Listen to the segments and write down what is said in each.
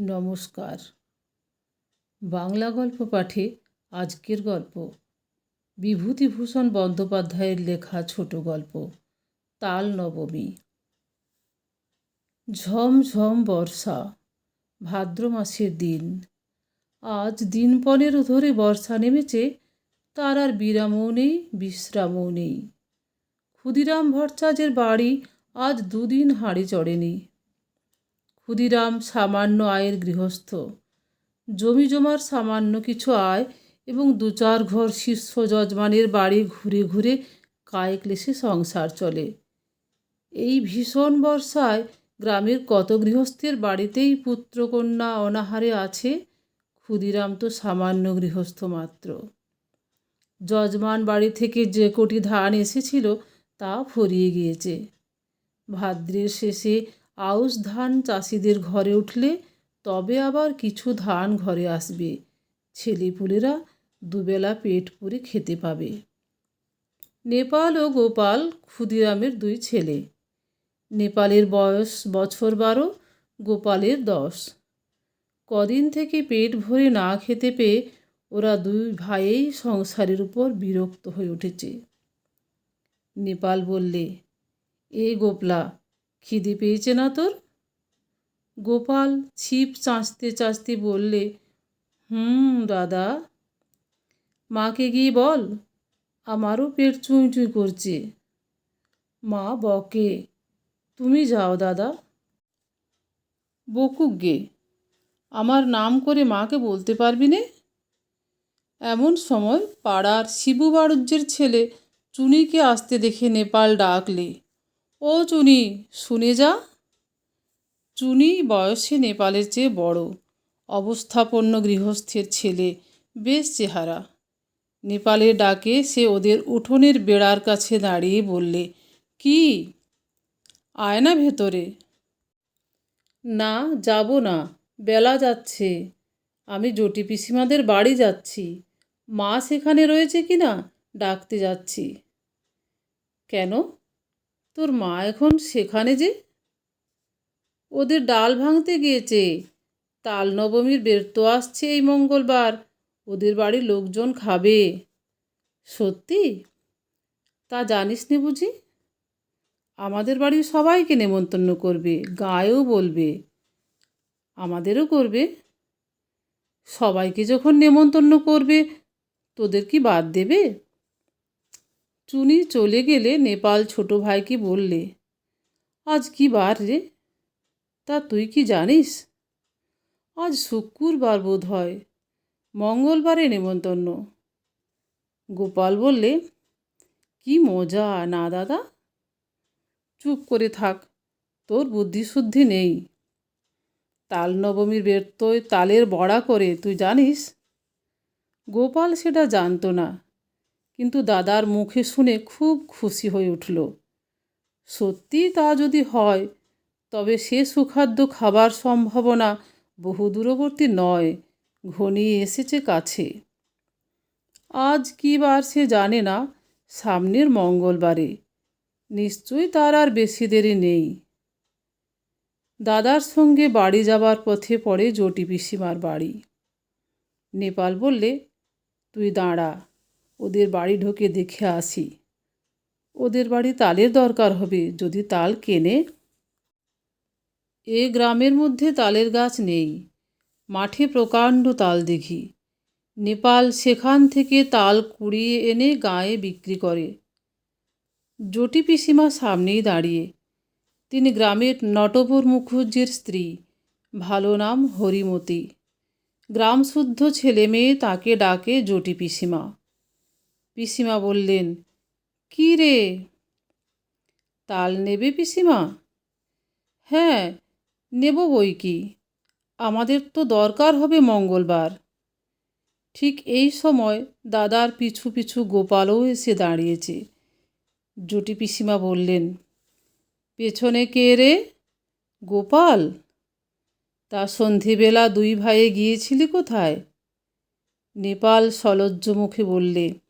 নমস্কার। বাংলা গল্প পাঠে আজকের গল্প, বিভূতিভূষণ বন্দ্যোপাধ্যায়ের লেখা ছোট গল্প, তাল নবমী। ঝমঝম বর্ষা, ভাদ্র মাসের দিন। আজ দিন পনেরো ধরে বর্ষা নেমেছে, তার আর বিরামও নেই, বিশ্রামও নেই। ক্ষুদিরাম ভট্টাচার্যের বাড়ি আজ দুদিন হাঁড়ি চড়েনি। ক্ষুদিরাম সামান্য আয়ের গৃহস্থ। জমি জমার সামান্য কিছু আয় এবং দু চার ঘর শীর্ষ যজমানের বাড়ি ঘুরে ঘুরে কায়ে ক্লেশে সংসার চলে। এই ভীষণ বর্ষায় গ্রামের কত গৃহস্থের বাড়িতেই পুত্রকন্যা অনাহারে আছে, ক্ষুদিরাম তো সামান্য গৃহস্থ মাত্র। যজমান বাড়ি থেকে যে কোটি ধান এসেছিল তা ফুরিয়ে গিয়েছে। ভাদ্রের শেষে আউশ ধান চাষিদের ঘরে উঠলে তবে আবার কিছু ধান ঘরে আসবে। ছেলেপুলেরা দুবেলা পেট পুরে খেতে পাবে। নেপাল ও গোপাল ক্ষুদিরামের দুই ছেলে। নেপালের বয়স বছর বারো, গোপালের দশ। কদিন থেকে পেট ভরে না খেতে পেয়ে ওরা দুই ভাইয়েই সংসারের উপর বিরক্ত হয়ে উঠেছে। নেপাল বললে, এ গোপলা খিদে পেয়েছে না তোর? গোপাল ছিপ চাঁচতে চাঁচতে বললে, হুম, দাদা। মাকে গিয়ে বল, আমারও পেট চুঁই চুঁই করছে। মা বকে, তুমি যাও, দাদা। বকুক গে, আমার নাম করে মাকে বলতে পারবি নে? এমন সময় পাড়ার শিবু বাড়ুজ্যের ছেলে চুনিকে আসতে দেখে নেপাল ডাকলে ও চুনি শুনে যা। চুনি বয়সে নেপালের চেয়ে বড়, অবস্থাপন্ন গৃহস্থের ছেলে, বেশ চেহারা। নেপালের ডাকে সে ওদের উঠোনের বেড়ার কাছে দাঁড়িয়ে বললে, কি? আয় না ভেতরে। না, যাব না, বেলা যাচ্ছে। আমি জটি পিসিমাদের বাড়ি যাচ্ছি। মা সেখানে রয়েছে কি না? ডাকতে যাচ্ছি। কেন? তোর মা এখন সেখানে যে? ওদের ডাল ভাঙতে গিয়েছে। তাল নবমীর তো আসছে এই মঙ্গলবার। ওদের বাড়ির লোকজন খাবে। সত্যি? তা জানিস নি বুঝি? আমাদের বাড়ির সবাইকে নেমন্তন্ন করবে, গায়েও বলবে। আমাদেরও করবে। সবাইকে যখন নেমন্তন্ন করবে, তোদের কি বাদ দেবে? চুনি চলে গেলে নেপাল ছোট ভাইকে বললে? আজ কি বার রে? তা তুই কি জানিস? আজ শুক্রবার বোধ হয়। মঙ্গলবারে নেমন্তন্ন। গোপাল বললে, কি মজা না দাদা? চুপ করে থাক, তোর বুদ্ধিশুদ্ধি নেই। তাল নবমীর বেরতোয় তালের বড়া করে, তুই জানিস? গোপাল সেটা জানতো না। কিন্তু দাদার মুখে শুনে খুব খুশি হয়ে উঠল। সত্যি তা যদি হয়, তবে সে সুখাদ্য খাবার সম্ভাবনা বহু দূরবর্তী নয়, ঘনিয়ে এসেছে কাছে। আজ কী বার সে জানে না, সামনের মঙ্গলবারে। নিশ্চয়ই তার আর বেশি দেরি নেই। দাদার সঙ্গে বাড়ি যাবার পথে পড়ে জটি পিসিমার বাড়ি। নেপাল বললে, তুই দাঁড়া ওদের বাড়ি ঢোকে দেখে আসি। ওদের বাড়ি তালের দরকার হবে, যদি তাল কেনে। এ গ্রামের মধ্যে তালের গাছ নেই। মাঠে প্রকাণ্ড তাল দেখি। নেপাল সেখান থেকে তাল কুড়িয়ে এনে গায়ে বিক্রি করে। জটি পিসিমা সামনেই দাঁড়িয়ে। তিনি গ্রামের নটবর মুখুজ্জের স্ত্রী। ভালো নাম হরিমতি। গ্রামশুদ্ধ ছেলে মেয়ে তাকে ডাকে জটি পিসিমা। পিসিমা বললেন, কি রে? তাল নেবে পিসিমা? হ্যাঁ নেব বই কি? আমাদের তো দরকার হবে মঙ্গলবার। ঠিক এই সময় দাদার পিছু পিছু গোপালও এসে দাঁড়িয়েছে। জুটি পিসিমা বললেন, পেছনে কে রে? গোপাল? তা সন্ধেবেলা দুই ভাইয়ে গিয়েছিলি কোথায়? নেপাল সলজ্জ মুখে বললে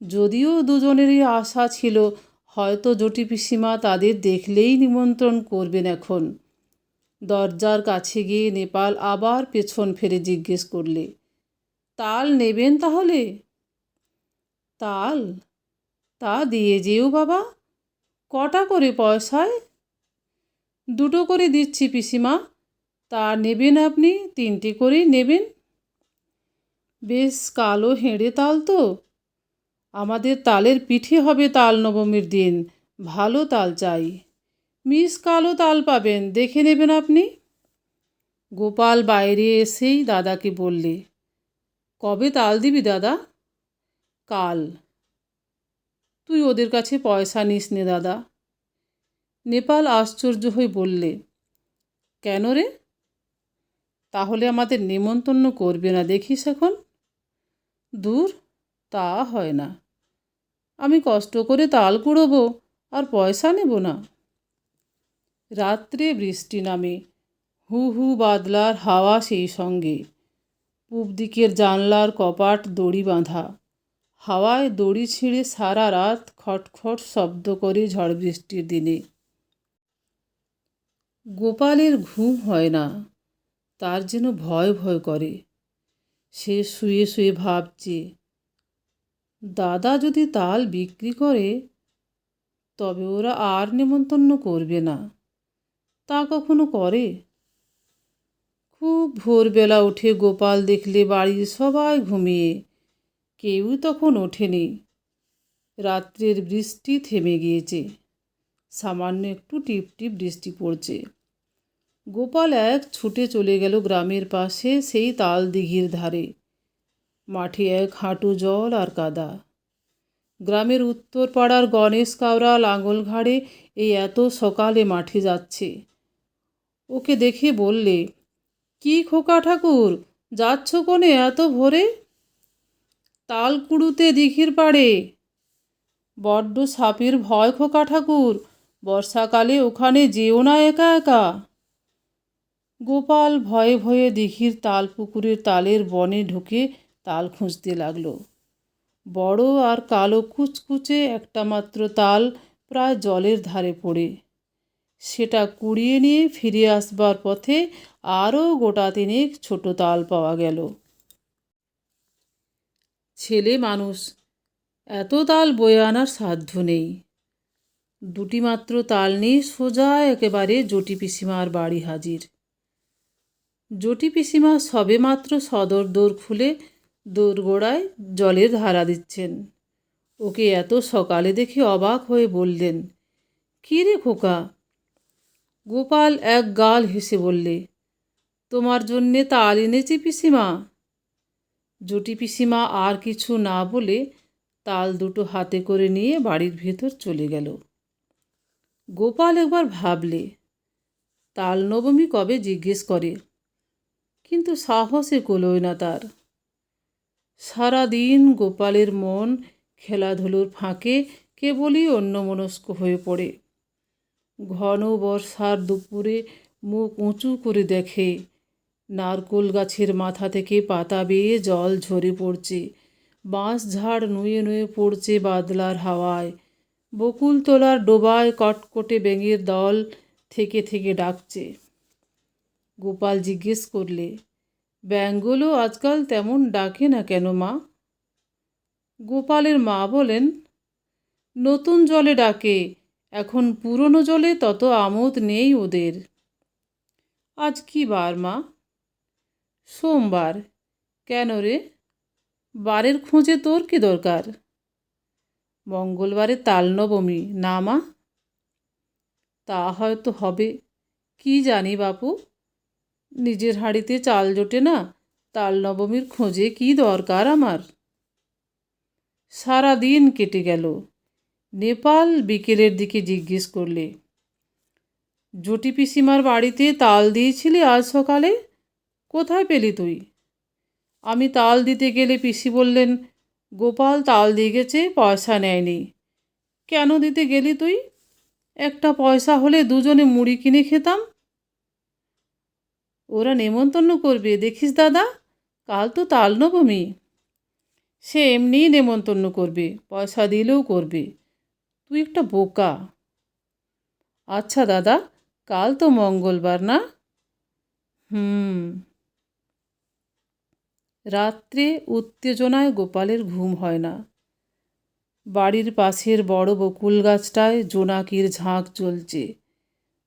যদিও দুজনেরই আশা ছিল, হয়তো জটি পিসিমা তাদের দেখলেই নিমন্ত্রণ করবেন এখন। দরজার কাছে গিয়ে নেপাল আবার পেছন ফেরে জিজ্ঞেস করলে, তাল নেবেন তাহলে? তাল? তা দিয়ে যেও বাবা। কটা করে পয়সায়? দুটো করে দিচ্ছি পিসিমা। তা নেবেন আপনি, তিনটে করেই নেবেন। বেশ, কালো হেঁড়ে তাল তো। আমাদের তালের পিঠে হবে তাল নবমীর দিন। ভালো তাল চাই। মিস কালো তাল পাবেন, দেখে নেবেন আপনি। গোপাল বাইরে এসেই দাদাকে বললে, কবে তাল দিবি দাদা? কাল। তুই ওদের কাছে পয়সা নিস নে দাদা। নেপাল আশ্চর্য হয়ে বললে, কেন রে? তাহলে আমাদের নেমন্তন্ন করবে না দেখিস এখন। দূর, তা হয় না। আমি কষ্ট করে তাল কুড়োবো আর পয়সা নেব না। রাত্রে বৃষ্টি নামে, হু হু বাদলার হাওয়া সেই সঙ্গে। পূব দিকের জানলার কপাট দড়ি বাঁধা। হাওয়ায় দড়ি ছিঁড়ে সারা রাত খটখট শব্দ করে ঝড় বৃষ্টির দিনে। গোপালের ঘুম হয় না, তার যেন ভয় ভয় করে। সে শুয়ে শুয়ে ভাবছে দাদা যদি তাল বিক্রি করে, তবে ওরা আর নেমন্তন্ন করবে না। তা কখনো করে? খুব ভোরবেলা উঠে গোপাল দেখলে বাড়ির সবাই ঘুমিয়ে, কেউ তখন ওঠেনি। রাত্রের বৃষ্টি থেমে গিয়েছে। সামান্য একটু টিপ টিপ বৃষ্টি পড়ছে। গোপাল এক ছুটে চলে গেল গ্রামের পাশে সেই তাল দিঘির ধারে। মাঠে এক হাঁটু জল আর কাদা। গ্রামের উত্তর পাড়ার গণেশ কাউরা লাঙ্গল ঘাড়ে এই এত সকালে মাঠে যাচ্ছে। ওকে দেখে বললে, কি খোকা ঠাকুর, যাচ্ছ কোনে এত ভোরে? তাল কুড়ুতে দিঘির পাড়ে। বড্ড সাপের ভয় খোকা ঠাকুর, বর্ষাকালে ওখানে যেও না একা একা। গোপাল ভয়ে ভয়ে দিঘির তাল পুকুরের তালের বনে ঢুকে তাল খুঁজতে লাগল। বড় আর কালো কুচকুচে একটা মাত্র তাল প্রায় জলের ধারে পড়ে। সেটা কুড়িয়ে নিয়ে ফিরে আসবার পথে আরও গোটা তিনেক ছোট তাল পাওয়া গেল। ছেলে মানুষ, এত তাল বয়ে আনার সাধ্য নেই। দুটি মাত্র তাল নিয়ে সোজা একেবারে জটি পিসিমার বাড়ি হাজির। জটি পিসিমা সবেমাত্র সদর দোর খুলে দোরগোড়ায় জলের ধারা দিচ্ছেন। ওকে এত সকালে দেখে অবাক হয়ে বললেন, কী রে খোকা? গোপাল এক গাল হেসে বললে, তোমার জন্যে তাল এনেছি পিসিমা। জুটি পিসিমা আর কিছু না বলে তাল দুটো হাতে করে নিয়ে বাড়ির ভেতর চলে গেল। গোপাল একবার ভাবলে, তাল নবমী কবে জিজ্ঞেস করে, কিন্তু সাহসে কলোয় না তার। সারাদিন গোপালের মন খেলাধুলোর ফাঁকে কেবলই অন্যমনস্ক হয়ে পড়ে। ঘন বর্ষার দুপুরে মুখ উঁচু করে দেখে, নারকোল গাছের মাথা থেকে পাতা বেয়ে জল ঝরে পড়ছে, বাঁশ ঝাড় নুয়ে নুয়ে পড়ছে বাদলার হাওয়ায়। বকুল তোলার ডোবায় কটকটে ব্যাঙের দল থেকে থেকে ডাকছে। গোপাল জিজ্ঞেস করলে ব্যাঙগুলো আজকাল তেমন ডাকে না কেন, মা? গোপালের মা বলেন, নতুন জলে ডাকে, এখন পুরনো জলে তত আমোদ নেই ওদের। আজ কি বার, মা? সোমবার। কেন রে? বারের খোঁজে তোর কি দরকার? মঙ্গলবারে তাল নবমী না, মা? তা হয়তো হবে, কি জানি বাপু? নিজের হাঁড়িতে চাল জোটে না, তাল নবমীর খোঁজে কি দরকার আমার? সারা দিন কেটে গেল। নেপাল বিকেলের দিকে জিজ্ঞেস করলে, জটি পিসিমার বাড়িতে তাল দিয়েছিলি আজ সকালে? কোথায় পেলি তুই? আমি তাল দিতে গেলে পিসি বললেন, গোপাল তাল দিয়ে গেছে, পয়সা নেয়নি। কেন দিতে গেলি তুই? একটা পয়সা হলে দুজনে মুড়ি কিনে খেতাম। ওরা নেমন্তন্ন করবে, দেখিস দাদা? কাল তো তাল নবমী। সে এমনিই নেমন্তন্ন করবে, পয়সা দিলেও করবে। তুই একটা বোকা। আচ্ছা দাদা, কাল তো মঙ্গলবার না? হুম। রাত্রে উত্তেজনায় গোপালের ঘুম হয় না। বাড়ির পাশের বড় বকুল গাছটায় জোনাকির ঝাঁক জ্বলছে।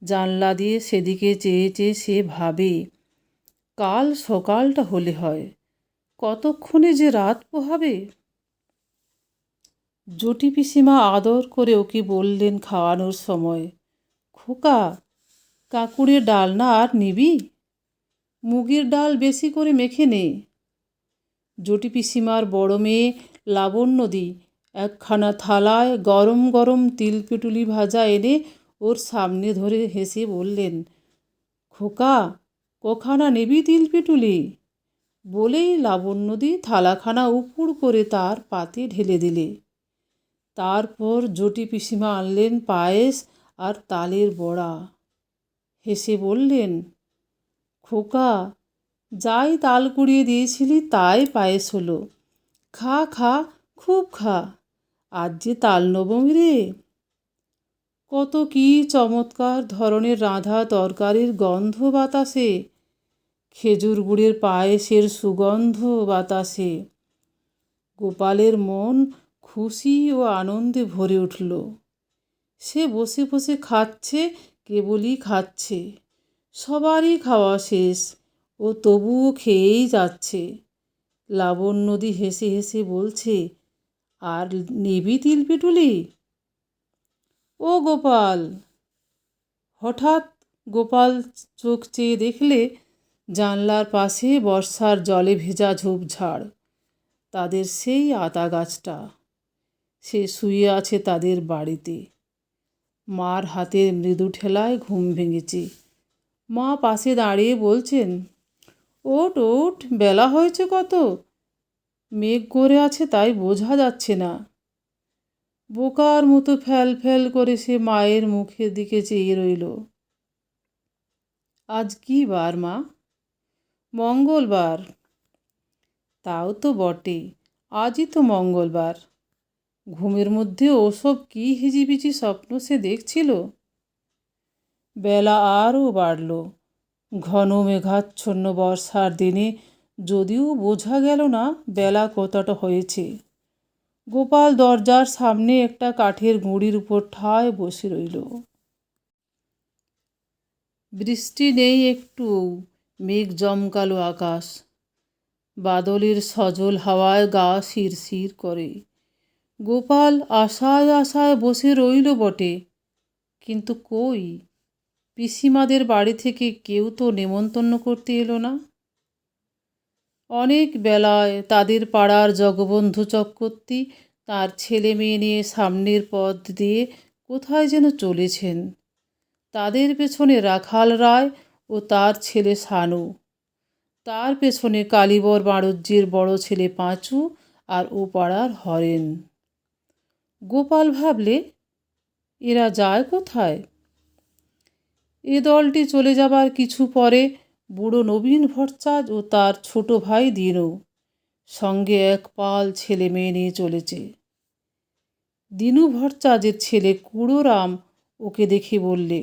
জানলা দিয়ে সেদিকে চেয়ে চেয়ে সে ভাবে, কাল সকালটা হলে হয়, কতক্ষণে যে রাত পোহাবে? জটি পিসিমা আদর করে ওকে বললেন খাওয়ানোর সময়, খোকা কাকুড়ের ডাল না আর নিবি? মুগের ডাল বেশি করে মেখে নে। জটি পিসিমার বড় মেয়ে লাবণ্যদি একখানা থালায় গরম গরম তিল পিটুলি ভাজা এনে ওর সামনে ধরে হেসে বললেন, খোকা, কখানা নেবি তিল পিটুলি? বলেই লাবণ্যদি থালাখানা উপুড় করে তার পাতে ঢেলে দিলে। তারপর জটি পিসিমা আনলেন পায়েস আর তালের বড়া। হেসে বললেন, খোকা, যাই তাল কুড়িয়ে দিয়েছিলি তাই পায়েস হলো। খা খা, খুব খা। আজ যে তাল নবমী রে। কত কি চমৎকার ধরনের রাঁধা তরকারির গন্ধ বাতাসে, খেজুর গুড়ের পায়েসের সুগন্ধ বাতাসে। গোপালের মন খুশি ও আনন্দে ভরে উঠল। সে বসে বসে খাচ্ছে, কেবলই খাচ্ছে। সবারই খাওয়া শেষ ও তবুও খেয়েই যাচ্ছে। লাবণ্যদি হেসে হেসে বলছে, আর নেবি তিল পিটুলি? ও গোপাল। হঠাৎ গোপাল চোখ চেয়ে দেখলে জানলার পাশে বর্ষার জলে ভেজা ঝোপঝাড়, তাদের সেই আতা গাছটা। সে শুয়ে আছে তাদের বাড়িতে। মার হাতের মৃদু ঠেলায় ঘুম ভেঙেছে। মা পাশে দাঁড়িয়ে বলছেন, ওট ওট, বেলা হয়েছে কত? মেঘ করে আছে তাই বোঝা যাচ্ছে না। বোকার মতো ফ্যাল ফ্যাল করে সে মায়ের মুখের দিকে চেয়ে রইল। আজ কি বার, মা? মঙ্গলবার। তাও তো বটে, আজই তো মঙ্গলবার। ঘুমের মধ্যে ওসব কি হিজিবিজি স্বপ্ন সে দেখছিল? বেলা আরও বাড়ল। ঘন মেঘাচ্ছন্ন বর্ষার দিনে যদিও বোঝা গেল না বেলা কতটা হয়েছে। গোপাল দরজার সামনে একটা কাঠের গুঁড়ির উপর ঠায় বসে রইল। বৃষ্টি নেই একটু, মেঘ জমকালো আকাশ। বাদলের সজল হাওয়ায় গা শিরশির করে। গোপাল আশায় আশায় বসে রইল বটে, কিন্তু কই? পিসিমাদের বাড়ি থেকে কেউ তো নেমন্তন্ন করতে এলো না। অনেক বেলায় তাদের পাড়ার জগবন্ধু চক্রবর্তী তার ছেলে মেয়ে নিয়ে সামনের পথ দিয়ে কোথায় যেন চলেছেন। তাদের পেছনে রাখাল রায় ও তার ছেলে সানু। তার পেছনে কালীবর বাণুজ্যের বড় ছেলে পাঁচু আর ও পাড়ার হরেন। গোপাল ভাবলে, এরা যায় কোথায়? এ দলটি চলে যাবার কিছু পরে বুড়ো নবীন ভট্টাচ ও তার ছোট ভাই দিনু। সঙ্গে এক পাল ছেলে মেয়ে নিয়ে চলেছে। দিনু ভট্টাচের ছেলে কুড়োরাম ওকে দেখে বললে,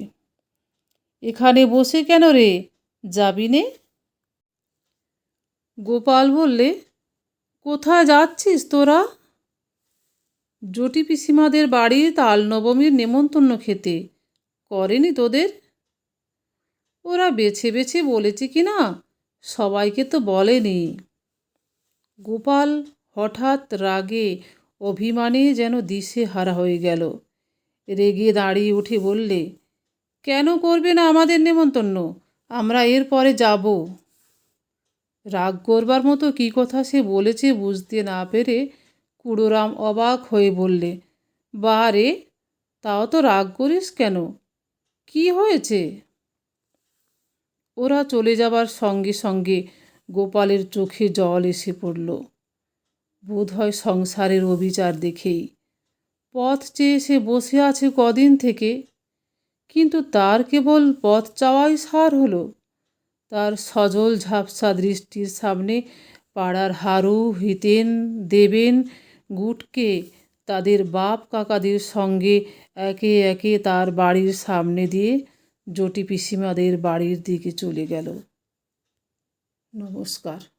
এখানে বসে কেন রে? যাবি নে? গোপাল বললে, কোথায় যাচ্ছিস তোরা? জটি পিসিমাদের বাড়ি তাল নবমীর নেমন্তন্ন খেতে। করেনি তোদের? ওরা বেছে বেছে বলেছে কি না? সবাইকে তো বলেনি। গোপাল হঠাৎ রাগে অভিমানে যেন দিশে হারা হয়ে গেল। রেগে দাঁড়িয়ে উঠে বললে, কেন করবে না আমাদের নেমন্তন্ন? আমরা এর পরে যাব। রাগ করবার মতো কী কথা সে বলেছে বুঝতে না পেরে কুড়োরাম অবাক হয়ে বললে বা রে, তাও তো রাগ করিস কেন? কি হয়েছে? ওরা চলে যাবার সঙ্গে সঙ্গে গোপালের চোখে জল এসে পড়ল। বোধহয় সংসারের অবিচার দেখেই। পথ চেয়ে সে বসে আছে কদিন থেকে। কিন্তু তার কেবল পথ চাওয়াই সার হলো। তার সজল ঝাপসা দৃষ্টির সামনে পাড়ার হারু হিতেন, দেবেন, গুটকে, তাদের বাপ কাকাদের সঙ্গে একে একে তার বাড়ির সামনে দিয়ে জটি পিসিমাদের বাড়ির দিকে চলে গেল। নমস্কার।